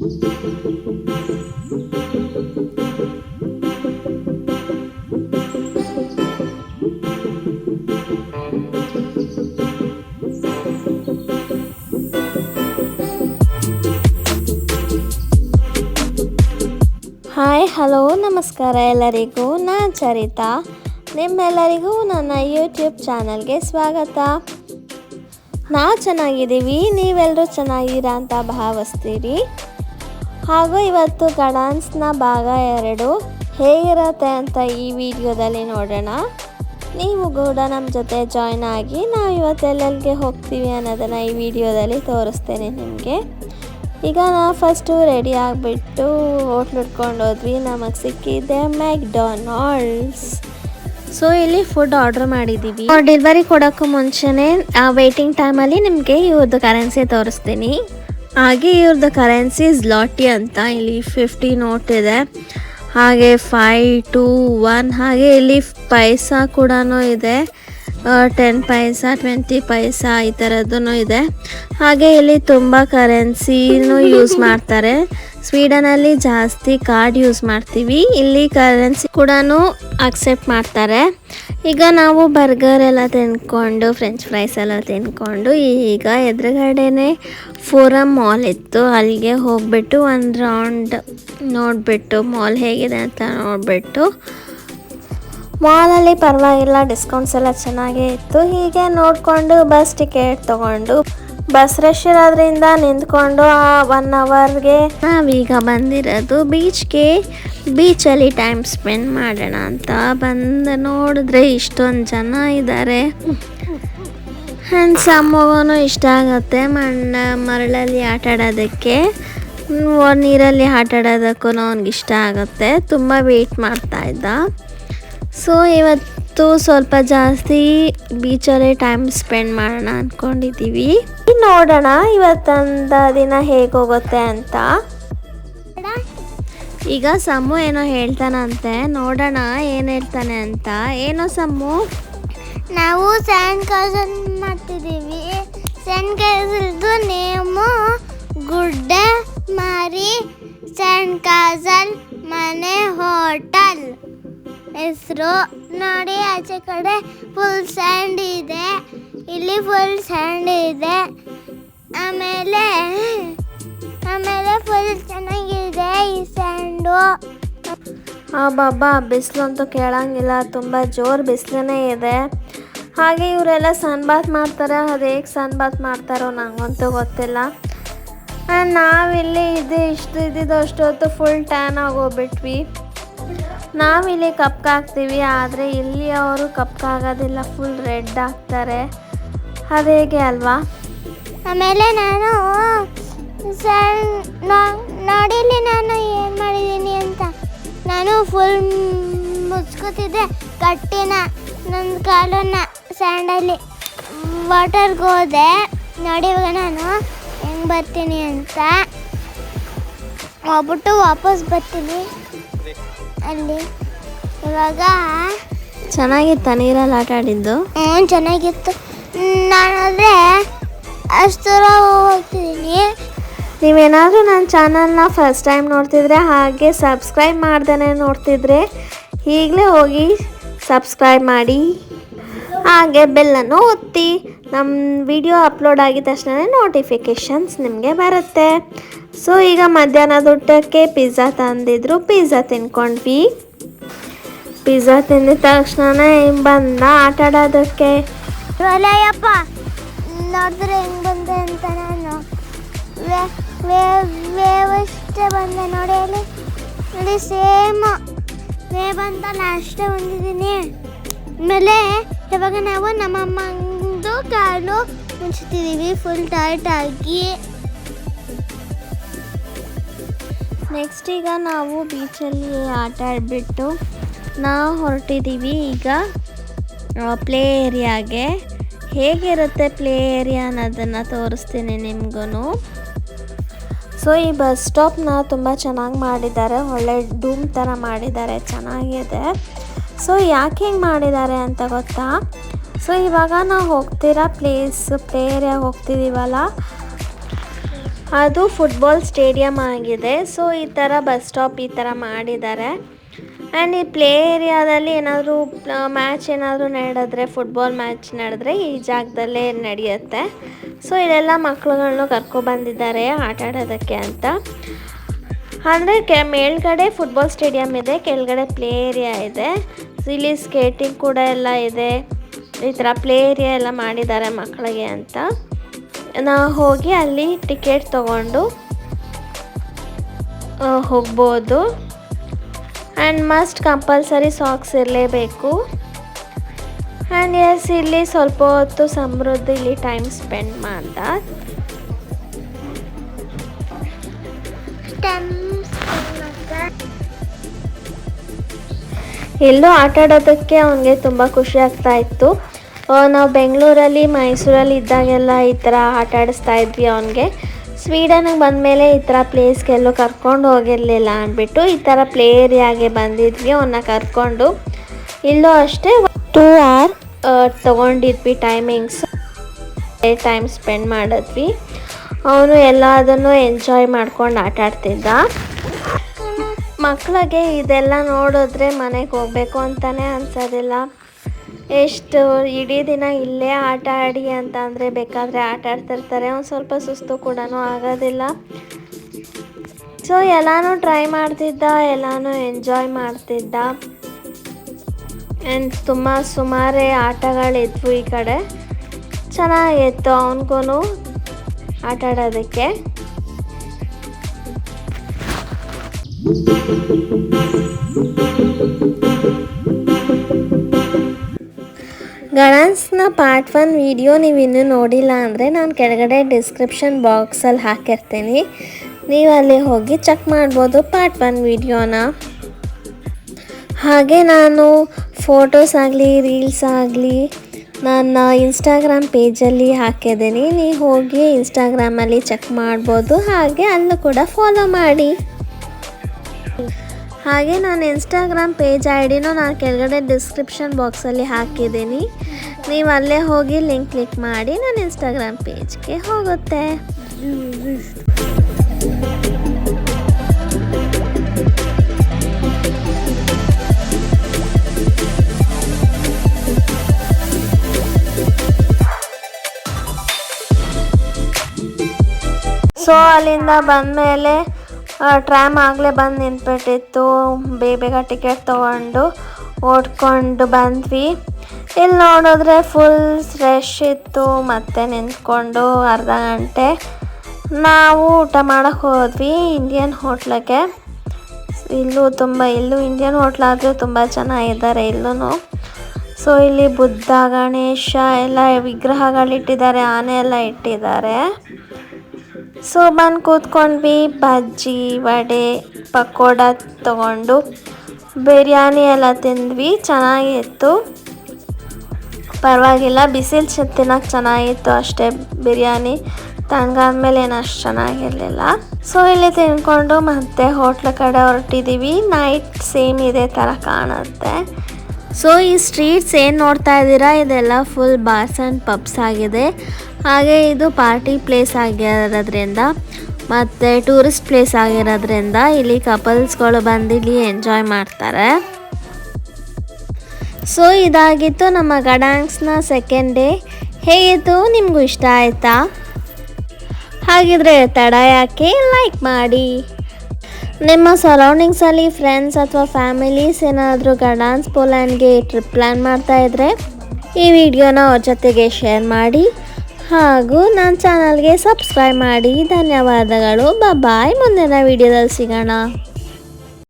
Hi, hello, ನಮಸ್ಕಾರ ಎಲ್ಲರಿಗೂ. ನಾನು ಚರಿತಾ. ನಿಮ್ಮೆಲ್ಲರಿಗೂ ನನ್ನ ಯೂಟ್ಯೂಬ್ ಚಾನಲ್ಗೆ ಸ್ವಾಗತ. ನಾವು ಚೆನ್ನಾಗಿದ್ದೀವಿ ನೀವೆಲ್ಲರೂ ಚೆನ್ನಾಗಿರ ಅಂತ ಭಾವಿಸ್ತೀರಿ. ಹಾಗೂ ಇವತ್ತು ಗಡಾನ್ಸ್ನ ಭಾಗ ಎರಡು ಹೇಗಿರುತ್ತೆ ಅಂತ ಈ ವಿಡಿಯೋದಲ್ಲಿ ನೋಡೋಣ. ನೀವು ಕೂಡ ನಮ್ಮ ಜೊತೆ ಜಾಯ್ನ್ ಆಗಿ ನಾವು ಇವತ್ತು ಎಲ್ಲೆಲ್ಲಿಗೆ ಹೋಗ್ತೀವಿ ಅನ್ನೋದನ್ನು ಈ ವಿಡಿಯೋದಲ್ಲಿ ತೋರಿಸ್ತೇನೆ ನಿಮಗೆ. ಈಗ ನಾವು ಫಸ್ಟು ರೆಡಿ ಆಗಿಬಿಟ್ಟು ಹೋಟ್ಲ್ ಹುಡ್ಕೊಂಡು ಹೋದ್ವಿ. ನಮಗೆ ಸಿಕ್ಕಿದೆ ಮ್ಯಾಕ್ಡೊನಾಲ್ಡ್ಸ್. ಸೊ, ಇಲ್ಲಿ ಫುಡ್ ಆರ್ಡರ್ ಮಾಡಿದ್ದೀವಿ ಡೆಲಿವರಿ ಕೊಡೋಕ್ಕೂ ಮುಂಚೆನೇ, ಆ ವೇಟಿಂಗ್ ಟೈಮಲ್ಲಿ ನಿಮಗೆ ಇವತ್ತು ಕರೆನ್ಸಿ ತೋರಿಸ್ತೀನಿ. ಹಾಗೆ ಇವ್ರದ್ದು ಕರೆನ್ಸಿ ಲಾಟಿ ಅಂತ ಇಲ್ಲಿ ಫಿಫ್ಟಿ ನೋಟ್ ಇದೆ. ಹಾಗೆ ಫೈ ಟೂ ಒನ್ ಹಾಗೆ ಇಲ್ಲಿ ಪೈಸಾ ಕೂಡ ಇದೆ. ಟೆನ್ ಪೈಸಾ ಟ್ವೆಂಟಿ ಪೈಸಾ ಈ ಥರದ್ದು ಇದೆ. ಹಾಗೆ ಇಲ್ಲಿ ತುಂಬ ಕರೆನ್ಸಿನೂ ಯೂಸ್ ಮಾಡ್ತಾರೆ. ಸ್ವೀಡನಲ್ಲಿ ಜಾಸ್ತಿ ಕಾರ್ಡ್ ಯೂಸ್ ಮಾಡ್ತೀವಿ. ಇಲ್ಲಿ ಕರೆನ್ಸಿ ಕೂಡ ಅಕ್ಸೆಪ್ಟ್ ಮಾಡ್ತಾರೆ. ಈಗ ನಾವು ಬರ್ಗರ್ ಎಲ್ಲ ತಿನ್ಕೊಂಡು ಫ್ರೆಂಚ್ ಫ್ರೈಸ್ ಎಲ್ಲ ತಿನ್ಕೊಂಡು, ಈಗ ಎದುರುಗಡೆನೆ ಫೋರಮ್ ಮಾಲ್ ಇತ್ತು. ಅಲ್ಲಿಗೆ ಹೋಗ್ಬಿಟ್ಟು ಒಂದು ರೌಂಡ್ ನೋಡಿಬಿಟ್ಟು ಮಾಲ್ ಹೇಗಿದೆ ಅಂತ ನೋಡಿಬಿಟ್ಟು. ಮಾಲಲ್ಲಿ ಪರವಾಗಿಲ್ಲ ಡಿಸ್ಕೌಂಟ್ಸ್ ಎಲ್ಲ ಚೆನ್ನಾಗೇ ಇತ್ತು. ಹೀಗೆ ನೋಡಿಕೊಂಡು ಬಸ್ ಟಿಕೆಟ್ ತೊಗೊಂಡು ಬಸ್ ರಶ್ ಇರೋದ್ರಿಂದ ನಿಂತ್ಕೊಂಡು ಆ ಒನ್ ಅವರ್ಗೆ ನಾವೀಗ ಬಂದಿರೋದು ಬೀಚ್ಗೆ ಬೀಚಲ್ಲಿ ಟೈಮ್ ಸ್ಪೆಂಡ್ ಮಾಡೋಣ ಅಂತ ಬಂದು ನೋಡಿದ್ರೆ ಇಷ್ಟೊಂದು ಜನ ಇದ್ದಾರೆ ಆ್ಯಂಡ್ ಸಮ್ಮಗೂ ಇಷ್ಟ ಆಗುತ್ತೆ ಮಣ್ಣ, ಮರಳಲ್ಲಿ ಆಟ ಆಡೋದಕ್ಕೆ. ನೀರಲ್ಲಿ ಆಟ ಆಡೋದಕ್ಕೂ ಅವ್ನಿಗೆ ಇಷ್ಟ ಆಗುತ್ತೆ. ತುಂಬ ವೆಯ್ಟ್ ಮಾಡ್ತಾ ಇದ್ದ. ಸೊ ಇವತ್ತು ಸ್ವಲ್ಪ ಜಾಸ್ತಿ ಬೀಚಲ್ಲೇ ಟೈಮ್ ಸ್ಪೆಂಡ್ ಮಾಡೋಣ ಅಂದ್ಕೊಂಡಿದ್ದೀವಿ ನೋಡೋಣ, ಇವತ್ತೊಂದ ದಿನ ಹೇಗೋಗುತ್ತೆ ಅಂತ. ಈಗ ಸಮ್ಮು ಏನೋ ಹೇಳ್ತಾನಂತೆ, ನೋಡೋಣ ಏನು ಹೇಳ್ತಾನೆ ಅಂತ. ಏನೋ ಸಮ್ಮು ನಾವು ಸ್ಯಾಂಡ್ ಕಾಸಲ್ ಮಾಡ್ತಿದ್ದೀವಿ. ಸ್ಯಾಂಡ್ ಕಾಸಲ್ದು ನೇಮು ಗುಡ್ಡೆ ಮಾರಿ ಸ್ಯಾಂಡ್ ಕಾಸಲ್ ಮನೆ ಹೋಟೆಲ್ ಹೆಸರು ನೋಡಿ ಆಚೆ ಕಡೆ ಫುಲ್ ಸ್ಯಾಂಡ್ ಇದೆ. ಇಲ್ಲಿ ಫುಲ್ ಸ್ಯಾಂಡ್ ಇದೆ. ಆಮೇಲೆ ಆಮೇಲೆ ಫುಲ್ ಚೆನ್ನಾಗಿದೆ ಈ ಸ್ಯಾಂಡು ಆ ಬಾಬಾ ಬಿಸಿಲಂತೂ ಕೇಳಂಗಿಲ್ಲ, ತುಂಬ ಜೋರು ಬಿಸಿಲೇ ಇದೆ. ಹಾಗೆ ಇವರೆಲ್ಲ ಸನ್ಬಾತ್ ಮಾಡ್ತಾರೆ, ಅದು ಹೇಗೆ ಸನ್ಬಾತ್ ಮಾಡ್ತಾರೋ ನನಗಂತೂ ಗೊತ್ತಿಲ್ಲ. ನಾವಿಲ್ಲಿ ಇದು ಇಷ್ಟು ಇದ್ದಿದ್ದು ಅಷ್ಟೊತ್ತು ಫುಲ್ ಟ್ಯಾನ್ ಆಗೋಗ್ಬಿಟ್ವಿ. ನಾವಿಲ್ಲಿ ಕಪ್ ಕಾಕ್ತೀವಿ ಆದರೆ ಇಲ್ಲಿ ಅವರು ಕಪ್ಕಾಗೋದಿಲ್ಲ ಫುಲ್ ರೆಡ್ ಆಗ್ತಾರೆ. ಅದು ಹೇಗೆ ಅಲ್ವಾ? ಆಮೇಲೆ ನಾನು ಸರ್ ನೋಡಿಲಿ ನಾನು ಏನು ಮಾಡಿದ್ದೀನಿ ಅಂತ. ನಾನು ಫುಲ್ ಮುಚ್ಕೋತಿದ್ದೆ ಕಟ್ಟಿನ ನನ್ನ ಕಾಲನ್ನ ಸ್ಯಾಂಡಲ್ಲಿ ವಾಟರ್ಗೆ ಹೋದೆ. ನೋಡಿ ಇವಾಗ ನಾನು ಹೆಂಗೆ ಬರ್ತೀನಿ ಅಂತ. ಹೋಗ್ಬಿಟ್ಟು ವಾಪಸ್ ಬರ್ತೀನಿ. ಅಲ್ಲಿ. ಇವಾಗ ಚೆನ್ನಾಗಿತ್ತ ನೀರಲ್ಲಿ ಆಟ ಆಡಿದ್ದು? ಹ್ಞೂ ಚೆನ್ನಾಗಿತ್ತು. ನಾನಾದರೆ ಅಷ್ಟು ದೂರ ಹೋಗ್ತಿದ್ದೀನಿ. ನೀವೇನಾದರೂ ನನ್ನ ಚಾನಲ್ನ ಫಸ್ಟ್ ಟೈಮ್ ನೋಡ್ತಿದ್ರೆ ಹಾಗೆ ಸಬ್ಸ್ಕ್ರೈಬ್ ಮಾಡ್ದೇ ನೋಡ್ತಿದ್ರೆ ಈಗಲೇ ಹೋಗಿ ಸಬ್ಸ್ಕ್ರೈಬ್ ಮಾಡಿ. ಹಾಗೆ ಬೆಲ್ಲನ್ನು ಒತ್ತಿ. ನಮ್ಮ ವಿಡಿಯೋ ಅಪ್ಲೋಡ್ ಆಗಿದ ತಕ್ಷಣ ನೋಟಿಫಿಕೇಷನ್ಸ್ ನಿಮಗೆ ಬರುತ್ತೆ. ಸೊ ಈಗ ಮಧ್ಯಾಹ್ನದ ಊಟಕ್ಕೆ ಪಿಜ್ಜಾ ತಂದಿದ್ರು. ಪಿಜ್ಜಾ ತಿನ್ಕೊಂಡ್ವಿ. ಪಿಜ್ಜಾ ತಿಂದಿದ ತಕ್ಷಣನೇ ಬಂದ. ಆಟ ಆಡೋದಕ್ಕೆ. ಒಲೆಯಪ್ಪ ನೋಡಿದ್ರೆ ಹೆಂಗೆ ಬಂದೆ ಅಂತ ನಾನು. ಅಷ್ಟೇ ಬಂದೆ. ನೋಡಿ ಅಲ್ಲಿ ನೋಡಿ ಸೇಮ್ ವೇವ್ ಅಂತ ಅಷ್ಟೇ ಬಂದಿದ್ದೀನಿ. ಆಮೇಲೆ ಇವಾಗ ನಾವು ನಮ್ಮಮ್ಮಂದು ಕಾಲು ಮುಚ್ತಿದ್ದೀವಿ ಫುಲ್ ಟೈಟ್ ಆಗಿ. ನೆಕ್ಸ್ಟ್ ಈಗ ನಾವು ಬೀಚಲ್ಲಿ ಆಟ ಆಡಿಬಿಟ್ಟು ನಾವು ಹೊರಟಿದ್ದೀವಿ ಈಗ ಪ್ಲೇ ಏರಿಯಾಗೆ ಹೇಗಿರುತ್ತೆ ಪ್ಲೇ ಏರಿಯಾ ಅನ್ನೋದನ್ನು ತೋರಿಸ್ತೀನಿ ನಿಮ್ಗೂ ಸೊ ಈ ಬಸ್ ಸ್ಟಾಪ್ನ ತುಂಬ ಚೆನ್ನಾಗಿ ಮಾಡಿದ್ದಾರೆ. ಒಳ್ಳೆ ಡೂಮ್ ಥರ ಮಾಡಿದ್ದಾರೆ. ಚೆನ್ನಾಗಿದೆ. ಸೊ ಯಾಕೆ ಹಿಂಗೆ ಮಾಡಿದ್ದಾರೆ ಅಂತ ಗೊತ್ತಾ? ಸೊ ಇವಾಗ ನಾವು ಹೋಗ್ತೀರಾ ಪ್ಲೇಸ್ ಪ್ಲೇ ಏರಿಯಾಗೆ ಹೋಗ್ತಿದ್ದೀವಲ್ಲ ಅದು ಫುಟ್ಬಾಲ್ ಸ್ಟೇಡಿಯಂ ಆಗಿದೆ. ಸೊ ಈ ಥರ ಬಸ್ ಸ್ಟಾಪ್ ಈ ಥರ ಮಾಡಿದ್ದಾರೆ. ಆ್ಯಂಡ್ ಈ ಪ್ಲೇ ಏರಿಯಾದಲ್ಲಿ ಏನಾದರೂ ಮ್ಯಾಚ್ ಏನಾದರೂ ನಡೆದ್ರೆ ಫುಟ್ಬಾಲ್ ಮ್ಯಾಚ್ ನಡೆದ್ರೆ ಈ ಜಾಗದಲ್ಲೇ ನಡೆಯುತ್ತೆ. ಸೊ ಇಲ್ಲೆಲ್ಲ ಮಕ್ಳುಗಳನ್ನು ಕರ್ಕೊಬಂದಿದ್ದಾರೆ ಆಟ ಆಡೋದಕ್ಕೆ ಅಂತ. ಅಂದರೆ ಕೆ, ಮೇಲ್ಗಡೆ ಫುಟ್ಬಾಲ್ ಸ್ಟೇಡಿಯಂ ಇದೆ, ಕೆಳಗಡೆ ಪ್ಲೇ ಏರಿಯಾ ಇದೆ. ಇಲ್ಲಿ ಸ್ಕೇಟಿಂಗ್ ಕೂಡ ಎಲ್ಲ ಇದೆ. ಈ ಥರ ಪ್ಲೇ ಏರಿಯಾ ಎಲ್ಲ ಮಾಡಿದ್ದಾರೆ ಮಕ್ಕಳಿಗೆ ಅಂತ. ನಾವು ಹೋಗಿ ಅಲ್ಲಿ ಟಿಕೆಟ್ ತಗೊಂಡು ಹೋಗ್ಬೋದು. ಆ್ಯಂಡ್ ಮಸ್ಟ್ ಕಂಪಲ್ಸರಿ ಸಾಕ್ಸ್ ಇರಲೇಬೇಕು. ಆ್ಯಂಡ್ ಎಸ್ ಇಲ್ಲಿ ಸ್ವಲ್ಪ ಹೊತ್ತು ಸಮೃದ್ಧಿ ಇಲ್ಲಿ ಟೈಮ್ ಸ್ಪೆಂಡ್ ಮಾಡ್ದ. ಎಲ್ಲೋ ಆಟ ಆಡೋದಕ್ಕೆ ಅವನಿಗೆ ತುಂಬ ಖುಷಿ ಆಗ್ತಾ ಇತ್ತು. ನಾವು ಬೆಂಗಳೂರಲ್ಲಿ, ಮೈಸೂರಲ್ಲಿ ಇದ್ದಾಗೆಲ್ಲ ಈ ಥರ ಆಟ ಆಡಿಸ್ತಾ ಇದ್ವಿ ಅವನಿಗೆ. ಸ್ವೀಡನ್ಗೆ ಬಂದಮೇಲೆ ಈ ಥರ ಪ್ಲೇಸ್ಗೆಲ್ಲೂ ಕರ್ಕೊಂಡು ಹೋಗಿರಲಿಲ್ಲ ಅಂದ್ಬಿಟ್ಟು ಈ ಥರ ಪ್ಲೇ ಏರಿಯಾಗೆ ಬಂದಿದ್ವಿ ಅವನ್ನ ಕರ್ಕೊಂಡು. ಇಲ್ಲೂ ಅಷ್ಟೇ ಟೂ ಅವರ್ ತೊಗೊಂಡಿದ್ವಿ ಟೈಮಿಂಗ್ಸ್ ಟೈಮ್ ಸ್ಪೆಂಡ್ ಮಾಡಿದ್ವಿ. ಅವನು ಎಲ್ಲದನ್ನು ಎಂಜಾಯ್ ಮಾಡ್ಕೊಂಡು ಆಟ ಆಡ್ತಿದ್ದ. ಮಕ್ಕಳಿಗೆ ಇದೆಲ್ಲ ನೋಡಿದ್ರೆ ಮನೆಗೆ ಹೋಗ್ಬೇಕು ಅಂತಲೇ ಅನ್ಸೋದಿಲ್ಲ. ಎಷ್ಟು ಇಡೀ ದಿನ ಇಲ್ಲೇ ಆಟ ಆಡಿ ಅಂತ ಅಂದರೆ ಬೇಕಾದರೆ ಆಟ ಆಡ್ತಿರ್ತಾರೆ. ಒಂದು ಸ್ವಲ್ಪ ಸುಸ್ತು ಕೂಡ ಆಗೋದಿಲ್ಲ. ಸೊ ಎಲ್ಲನೂ ಟ್ರೈ ಮಾಡ್ತಿದ್ದ, ಎಲ್ಲನೂ ಎಂಜಾಯ್ ಮಾಡ್ತಿದ್ದ. ಆ್ಯಂಡ್ ತುಂಬ ಸುಮಾರೇ ಆಟಗಳಿದ್ವು ಈ ಕಡೆ. ಚೆನ್ನಾಗಿತ್ತು ಅವನಿಗೂ ಆಟ ಆಡೋದಕ್ಕೆ. ಗಣಾನ್ಸ್ನ ಪಾರ್ಟ್ ಒನ್ ವಿಡಿಯೋ ನೀವು ಇನ್ನೂ ನೋಡಿಲ್ಲ ಅಂದರೆ ನಾನು ಕೆಳಗಡೆ ಡಿಸ್ಕ್ರಿಪ್ಷನ್ ಬಾಕ್ಸಲ್ಲಿ ಹಾಕಿರ್ತೀನಿ. ನೀವು ಅಲ್ಲಿ ಹೋಗಿ ಚೆಕ್ ಮಾಡ್ಬೋದು ಪಾರ್ಟ್ ಒನ್ ವಿಡಿಯೋನ ಹಾಗೆ ನಾನು ಫೋಟೋಸ್ ಆಗಲಿ ರೀಲ್ಸ್ ಆಗಲಿ ನನ್ನ ಇನ್ಸ್ಟಾಗ್ರಾಮ್ ಪೇಜಲ್ಲಿ ಹಾಕಿದ್ದೀನಿ. ನೀವು ಹೋಗಿ ಇನ್ಸ್ಟಾಗ್ರಾಮಲ್ಲಿ ಚೆಕ್ ಮಾಡ್ಬೋದು. ಹಾಗೆ ಅಲ್ಲೂ ಕೂಡ ಫಾಲೋ ಮಾಡಿ. ಹಾಗೆ ನಾನು ಇನ್ಸ್ಟಾಗ್ರಾಮ್ ಪೇಜ್ ಐ ಡಿನೂ ನಾನು ಕೆಳಗಡೆ ಡಿಸ್ಕ್ರಿಪ್ಷನ್ ಬಾಕ್ಸಲ್ಲಿ ಹಾಕಿದ್ದೀನಿ. ನೀವು ಅಲ್ಲೇ ಹೋಗಿ ಲಿಂಕ್ ಕ್ಲಿಕ್ ಮಾಡಿ ನನ್ನ ಇನ್ಸ್ಟಾಗ್ರಾಮ್ ಪೇಜ್ಗೆ ಹೋಗುತ್ತೆ. ಸೊ ಅಲ್ಲಿಂದ ಬಂದಮೇಲೆ ಟ್ರ್ಯಾಮ್ ಆಗಲೇ ಬಂದು ನಿಂತ್ಬಿಟ್ಟಿತ್ತು. ಬೇಗ ಬೇಗ ಟಿಕೆಟ್ ತೊಗೊಂಡು ಓಡ್ಕೊಂಡು ಬಂದ್ವಿ. ಇಲ್ಲಿ ನೋಡಿದ್ರೆ ಫುಲ್ ಫ್ರೆಶ್ ಇತ್ತು. ಮತ್ತೆ ನಿಂತ್ಕೊಂಡು ಅರ್ಧ ಗಂಟೆ. ನಾವು ಊಟ ಮಾಡೋಕ್ಕೆ ಹೋದ್ವಿ ಇಂಡಿಯನ್ ಹೋಟ್ಲಗೆ ಇಲ್ಲೂ ತುಂಬ, ಇಲ್ಲೂ ಇಂಡಿಯನ್ ಹೋಟ್ಲಾದರೂ ತುಂಬ ಚೆನ್ನಾಗಿದ್ದಾರೆ ಇಲ್ಲೂ ಸೊ ಇಲ್ಲಿ ಬುದ್ಧ, ಗಣೇಶ ಎಲ್ಲ ವಿಗ್ರಹಗಳಿಟ್ಟಿದ್ದಾರೆ, ಆನೆ ಎಲ್ಲ ಇಟ್ಟಿದ್ದಾರೆ. ಸೊ ಬಂದು ಕೂತ್ಕೊಂಡ್ವಿ, ಬಜ್ಜಿ, ವಡೆ, ಪಕೋಡ ತಗೊಂಡು ಬಿರಿಯಾನಿ ಎಲ್ಲ ತಿಂದ್ವಿ, ಚೆನ್ನಾಗಿತ್ತು. ಪರವಾಗಿಲ್ಲ, ಬಿಸಿಲು ತಿನ್ನೋಕೆ ಚೆನ್ನಾಗಿತ್ತು ಅಷ್ಟೇ, ಬಿರಿಯಾನಿ ತಣ್ಣಗಾದ್ಮೇಲೆ ಏನು ಅಷ್ಟು ಚೆನ್ನಾಗಿರಲಿಲ್ಲ. ಸೊ ಇಲ್ಲಿ ತಿನ್ಕೊಂಡು ಮತ್ತೆ ಹೋಟ್ಲ ಕಡೆ ಹೊರಟಿದ್ದೀವಿ ನೈಟ್ ಸೇಮ್ ಇದೇ ಥರ ಕಾಣುತ್ತೆ. ಸೊ ಈ ಸ್ಟ್ರೀಟ್ಸ್ ಏನು ನೋಡ್ತಾ ಇದ್ದೀರಾ? ಇದೆಲ್ಲ ಫುಲ್ ಬಾರ್ಸ್ ಆ್ಯಂಡ್ ಪಬ್ಸ್ ಆಗಿದೆ. ಹಾಗೆ ಇದು ಪಾರ್ಟಿ ಪ್ಲೇಸ್ ಆಗಿರೋದ್ರಿಂದ ಮತ್ತು ಟೂರಿಸ್ಟ್ ಪ್ಲೇಸ್ ಆಗಿರೋದ್ರಿಂದ ಇಲ್ಲಿ ಕಪಲ್ಸ್ಗಳು ಬಂದು ಇಲ್ಲಿ ಎಂಜಾಯ್ ಮಾಡ್ತಾರೆ. ಸೊ, ಇದಾಗಿತ್ತು ನಮ್ಮ ಗಡಾಂಗ್ಸ್ನ ಸೆಕೆಂಡ್ ಡೇ. ಹೇಗಿತ್ತು? ನಿಮಗೂ ಇಷ್ಟ ಆಯಿತಾ? ಹಾಗಿದ್ರೆ ತಡ ಯಾಕೆ? ಲೈಕ್ ಮಾಡಿ. ನಿಮ್ಮ ಸರೌಂಡಿಂಗ್ಸಲ್ಲಿ ಫ್ರೆಂಡ್ಸ್ ಅಥವಾ ಫ್ಯಾಮಿಲೀಸ್ ಏನಾದರೂ ಗಡಾನ್ಸ್ ಪೋಲ್ಯಾಂಡ್ಗೆ ಟ್ರಿಪ್ ಪ್ಲ್ಯಾನ್ ಮಾಡ್ತಾ ಇದ್ದರೆ ಈ ವಿಡಿಯೋನ ಅವ್ರ ಜೊತೆಗೆ ಶೇರ್ ಮಾಡಿ. ಹಾಗೂ ನನ್ನ ಚಾನಲ್ಗೆ ಸಬ್ಸ್ಕ್ರೈಬ್ ಮಾಡಿ ಧನ್ಯವಾದಗಳು. ಬಾಯ್ ಮುಂದಿನ ವಿಡಿಯೋದಲ್ಲಿ ಸಿಗೋಣ.